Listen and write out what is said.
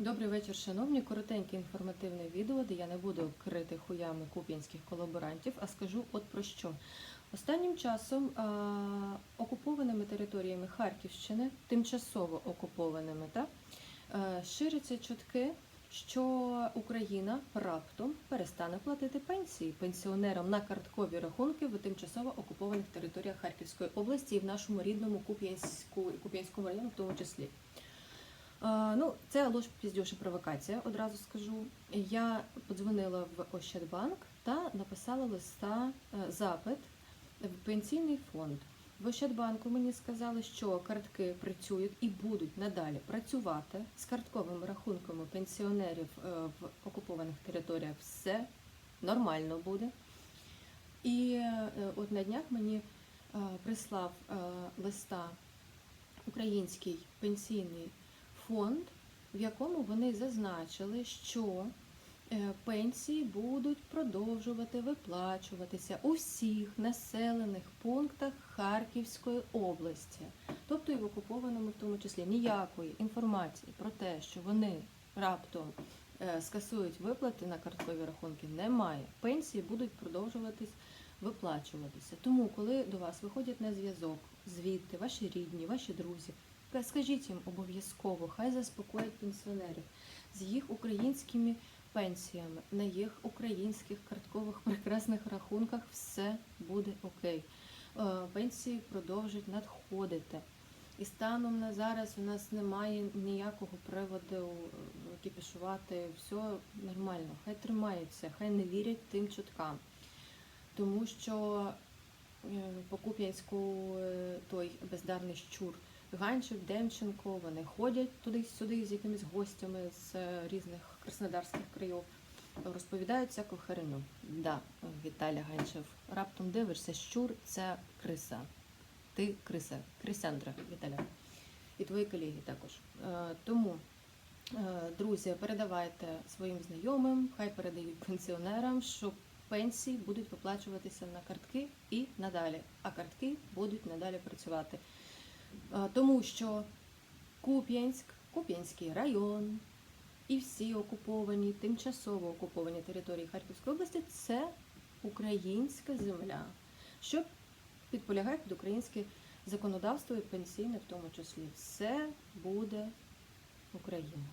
Добрий вечір, шановні. Коротеньке інформативне відео, де я не буду крити хуями куп'янських колаборантів, а скажу от про що. Останнім часом а, окупованими територіями Харківщини, тимчасово окупованими, та, е, ширяться чутки, що Україна раптом перестане платити пенсії пенсіонерам на карткові рахунки в тимчасово окупованих територіях Харківської області і в нашому рідному Куп'янську, Куп'янському районі в тому числі. Ну, це ложь піздюша провокація, одразу скажу. Я подзвонила в Ощадбанк та написала листа е, запит в пенсійний фонд. В Ощадбанку мені сказали, що картки працюють і будуть надалі працювати з картковими рахунками пенсіонерів е, в окупованих територіях. Все нормально буде. І е, от на днях мені прислав листа Український пенсійний фонд, в якому вони зазначили, що е, пенсії будуть продовжувати виплачуватися у всіх населених пунктах Харківської області, тобто і в окупованому в тому числі ніякої інформації про те, що вони раптом е, скасують виплати на карткові рахунки, немає. Пенсії будуть продовжуватись виплачуватися. Тому, коли до вас виходять на зв'язок звідти, ваші рідні, ваші друзі, Скажіть їм обов'язково, хай заспокоять пенсіонерів з їх українськими пенсіями, на їх українських карткових прекрасних рахунках все буде окей. Е, Пенсії продовжують надходити. І станом на зараз у нас немає ніякого приводу е, кіпішувати. Все нормально, хай тримаються, хай не вірять тим чуткам. Тому що е, по Куп'янську той бездарний щур Ганчик, Демченко, вони ходять туди-сюди з якимись гостями з е, різних краснодарських країв, розповідають всяку херню. Да, Віталя Ганчев, раптом дивишся, щур це криса. Ти криса, Крисяндра Віталя. І твої колеги також. Е, Тому, е, друзі, передавайте своїм знайомим, хай передають пенсіонерам, що пенсії будуть виплачуватися на картки і надалі, а картки будуть надалі працювати. Тому що Куп'янськ, Куп'янський район і всі окуповані, тимчасово окуповані території Харківської області це українська земля, що підполягає під українське законодавство і пенсійне в тому числі. Все буде Україна.